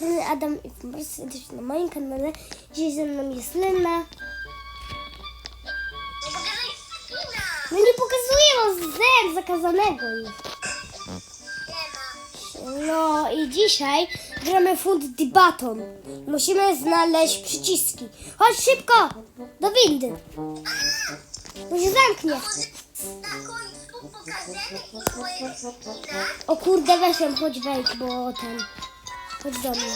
strony Adam i bardzo na moim kanale. Dzisiaj ze mną jest Lena. No nie pokazuję wam zer zakazanego. No i dzisiaj gramy Food Debaton. Musimy znaleźć przyciski. Chodź szybko! Do windy. Bo się zamknie. O kurde, weź ją, chodź wejdź, bo ten... Chodź do mnie.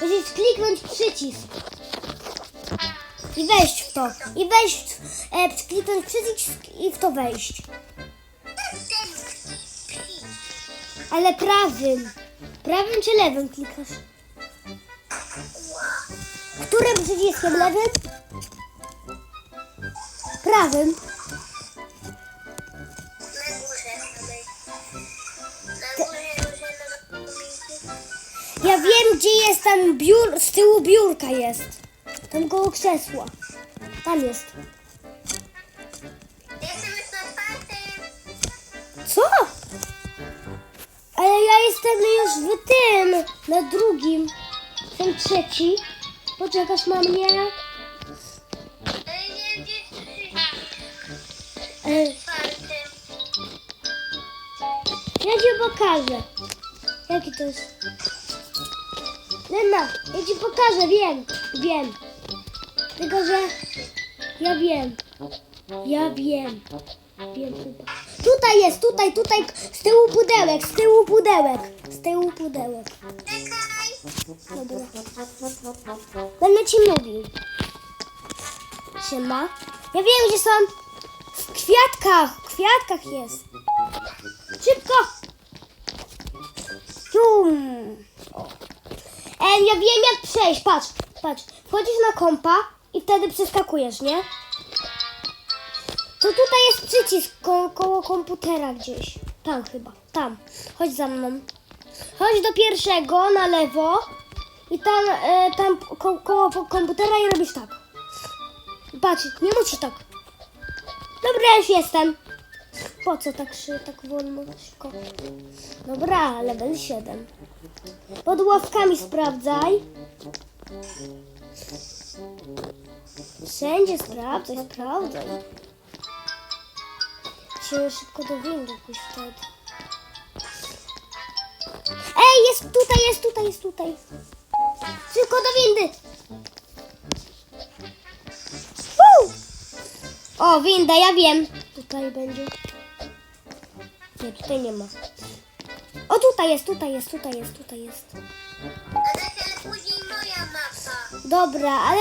Musisz kliknąć przycisk. I wejść w to. I wejść, e, kliknąć przycisk i w to wejść. Ale prawym. Prawym czy lewym klikasz? Którym przyciskiem? Lewym? Prawym. Tam biur, z tyłu biurka jest. Tam koło krzesła. Tam jest. Jestem już na czwartym. Co? Ale ja jestem już w tym, na drugim. Jestem trzeci. Poczekasz na mnie? Ale nie E, czwarty. ja ci pokażę. Jaki to jest? Lena, ja ci pokażę, wiem, wiem. Tylko, że ja wiem. Ja wiem. Wiem. Tutaj jest, tutaj, tutaj, z tyłu pudełek, z tyłu pudełek, z tyłu pudełek. Dobra. Będę ci mówił. Siema. Ja wiem, gdzie są. W kwiatkach. W kwiatkach jest. Szybko. Cium. Ja wiem, jak przejść. Patrz, patrz. Wchodzisz na kompa i wtedy przeskakujesz, nie? To tutaj jest przycisk ko koło komputera gdzieś. Tam chyba. Tam. Chodź za mną. Chodź do pierwszego na lewo i tam, e, tam ko koło komputera i robisz tak. Patrz, nie musisz tak. Dobra, już jestem. Po co tak tak wolno, szybko? Dobra, level 7. Pod ławkami sprawdzaj. Wszędzie sprawdzaj, sprawdzaj. Musimy szybko do windy pójść wtedy. Ej, jest tutaj, jest tutaj, jest tutaj. Szybko do windy. O, winda, ja wiem. Tutaj będzie. Nie, tutaj nie ma. O, tutaj jest, tutaj jest, tutaj jest, tutaj jest. Ale później moja mapa. Dobra, ale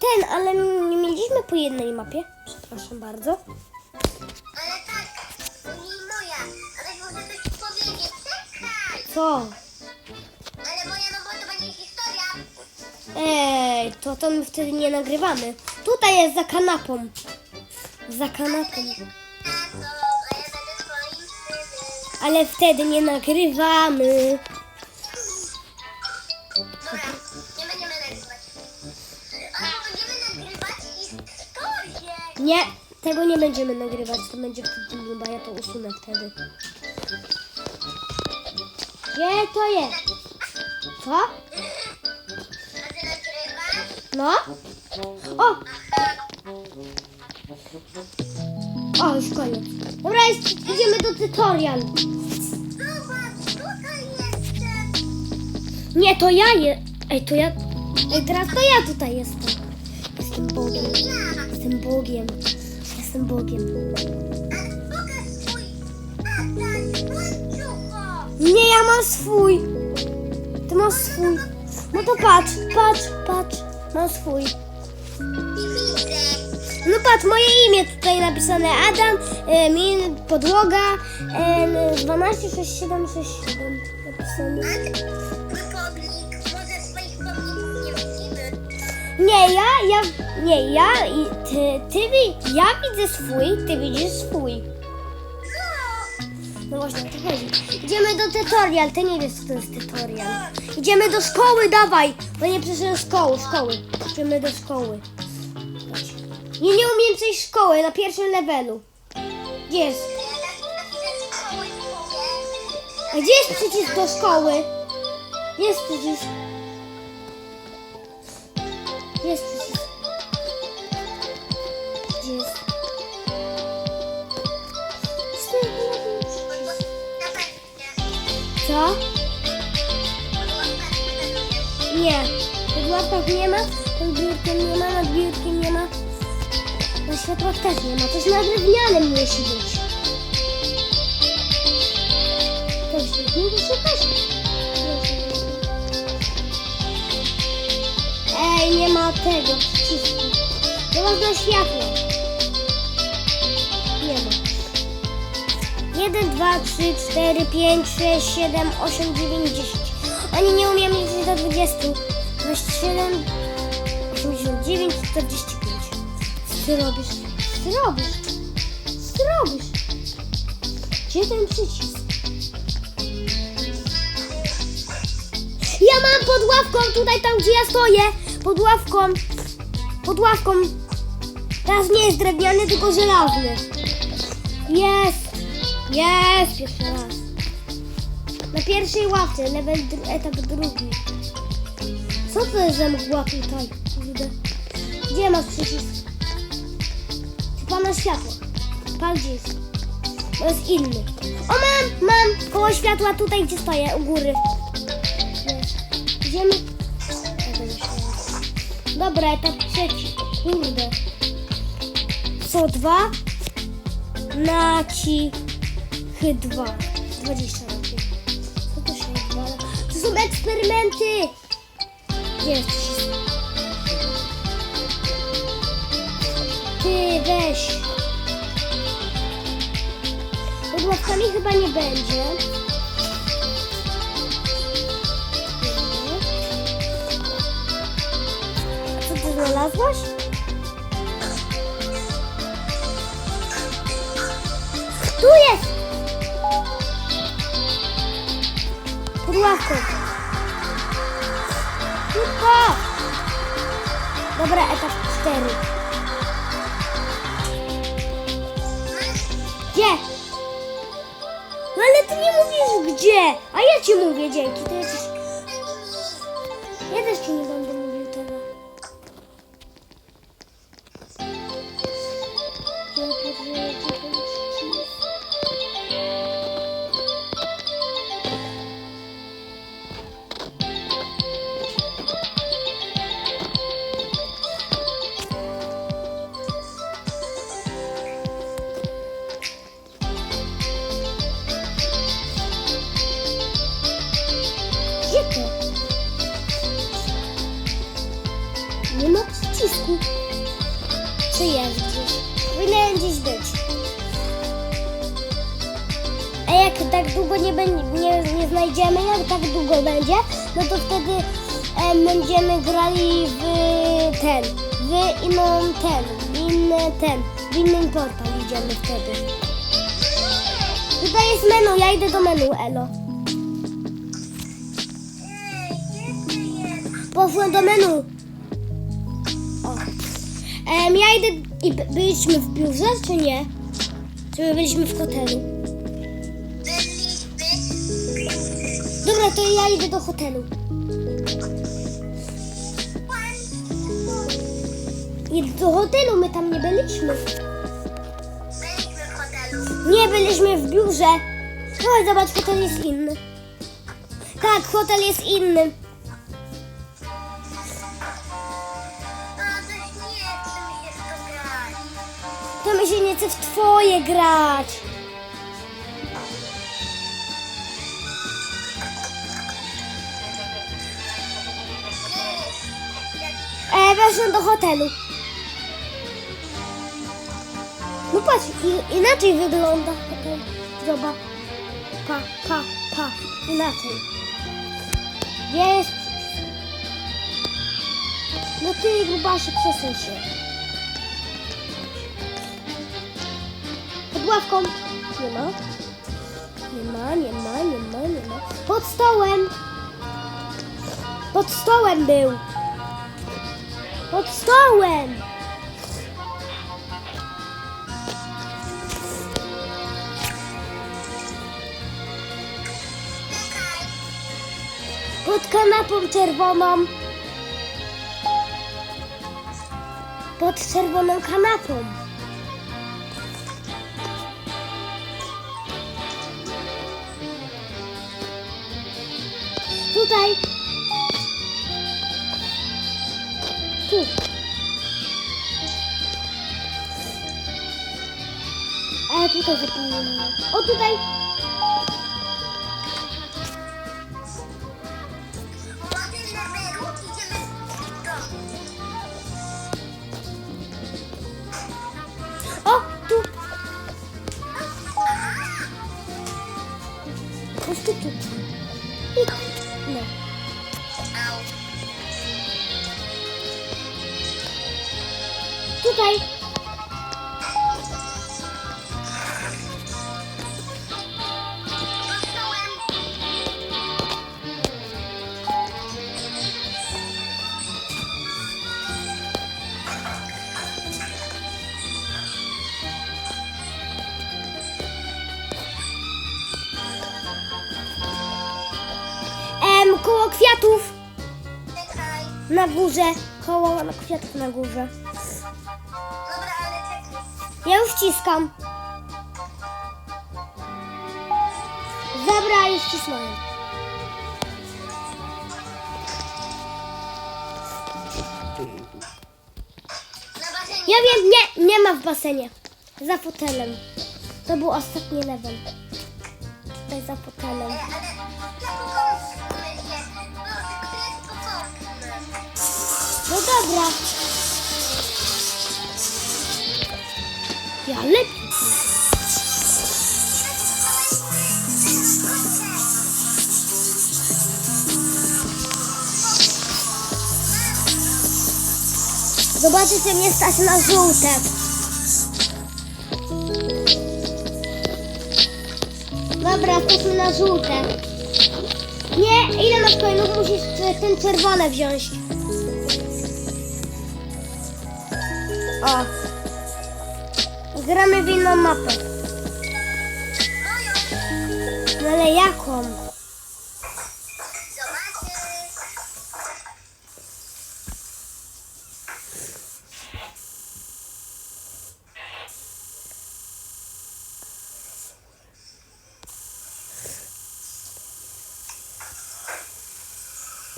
ten, ale nie mieliśmy po jednej mapie. Przepraszam bardzo. Ale tak, później moja. Ale muszę coś powiedzieć. Czekaj. Co? Ale moja, no bo to będzie historia. Ej, to to my wtedy nie nagrywamy. Tutaj jest za kanapą. Za kanapą. Ale wtedy nie nagrywamy. Dobra, nie będziemy nagrywać. Albo będziemy nagrywać historię. Nie, tego nie będziemy nagrywać. To będzie wtedy nuda, ja to usunę wtedy. Gdzie to jest? Co? A ty nagrywasz? No? O! O, już koniec. Dobra, jest, idziemy do tutorial. Nie, to ja je... Ej, to ja... Ej, teraz to ja tutaj jestem. Jestem Bogiem. Jestem Bogiem. Jestem Bogiem. Nie, ja mam swój. Ty masz swój. No to patrz, patrz, patrz. Mam swój. I widzę. No patrz, moje imię tutaj napisane. Adam, e, min, podłoga, e, 126767 napisane. A pomnik, może swoich pomników nie widzimy. Nie, ja, ja, nie, ja i ty, ty, wi- ja widzę swój, ty widzisz swój. No właśnie, o to chodzi. Idziemy do tutorial, ty nie wiesz co to jest tutorial. Idziemy do szkoły, dawaj, bo nie przyszedłem szkoły, szkoły. Idziemy do szkoły. Chodź. Nie, umiem przejść szkoły na pierwszym levelu. Gdzie jest? Ja. A gdzie jest przycisk do szkoły? Jest przycisk? Jest przycisk? Gdzie jest? Co? Nie. Nie. Pod łapkach nie ma, pod nie ma, nad nie ma. Na światłach też nie ma. Coś na drewnianym musi być. Coś nie szukasz? Ej, nie ma tego przycisku. Zobacz na światło. Nie ma. 1, 2, 3, 4, 5, 6, 7, 8, 9, 10. Oni nie umiem liczyć do 20. 27, 89, 45. Ty robisz? Co robisz? Co robisz? Gdzie ten przycisk? Ja mam pod ławką, tutaj tam gdzie ja stoję. Pod ławką. Pod ławką. Teraz nie jest drewniany, tylko żelazny. Jest. Jest, pierwszy raz. Na pierwszej ławce, level etap drugi. Co to jest za mgła tutaj? Gdzie masz przycisk? Pana światło? Pan gdzie jest? To jest inny. O mam, mam! Koło światła tutaj, gdzie stoję, u góry. Idziemy. Dobra, etap trzeci. Kurde. Co dwa? Na ci chy dwa. 20 razy. Co to się odwala? To są eksperymenty! Jest. Ławkami chyba nie będzie. A co ty znalazłaś? Tu jest! Pod ławką. Szybko! Dobra, etap 4. Gdzie? No ale ty nie mówisz gdzie, a ja ci mówię dzięki. To jesteś... Ja też ci nie będę mówił tego. Ja pierdzielę, Nie ma przycisku. Czy jest gdzieś? Powinien gdzieś być. A jak tak długo nie, nie, nie znajdziemy, jak tak długo będzie, no to wtedy em, będziemy grali w ten, w inną ten, w inny ten, w inny portal idziemy wtedy. Tutaj jest menu, ja idę do menu, Elo. Poszłem do menu. Em, ja idę i by- byliśmy w biurze, czy nie? Czy my byliśmy w hotelu? Dobra, to ja idę do hotelu. Idę do hotelu, my tam nie byliśmy. Byliśmy w hotelu. Nie byliśmy w biurze. Chodź, zobacz, hotel jest inny. Tak, hotel jest inny. Mi się nie chce w twoje grać. E, weszłam do hotelu. No patrz, inaczej wygląda hotel. Zobacz. Pa, pa, pa. Inaczej. Jest. No ty, grubaszy, przesuń się. Ławką. Nie ma. Nie ma, nie ma, nie ma, nie ma. Pod stołem. Pod stołem był. Pod stołem. Pod kanapą czerwoną. Pod czerwoną kanapą. Tutaj. Tu. A tutaj zapomniałam. O tutaj. Tutaj. Em, koło kwiatów. Na górze. Koło kwiatów na górze. Ja już ściskam. Dobra, już cisnąłem. Na basenie. Ja wiem, nie, nie ma w basenie. Za fotelem. To był ostatni level. Tutaj za fotelem. No dobra. Ja lepiej. Zobaczycie mnie stać na żółte. Dobra, jesteśmy na żółte. Nie, ile masz coinów? Musisz ten czerwone wziąć. O. Gramy w inną mapę. No ale jaką?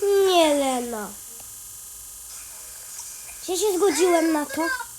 Nie, Lena. Ja się zgodziłem na to.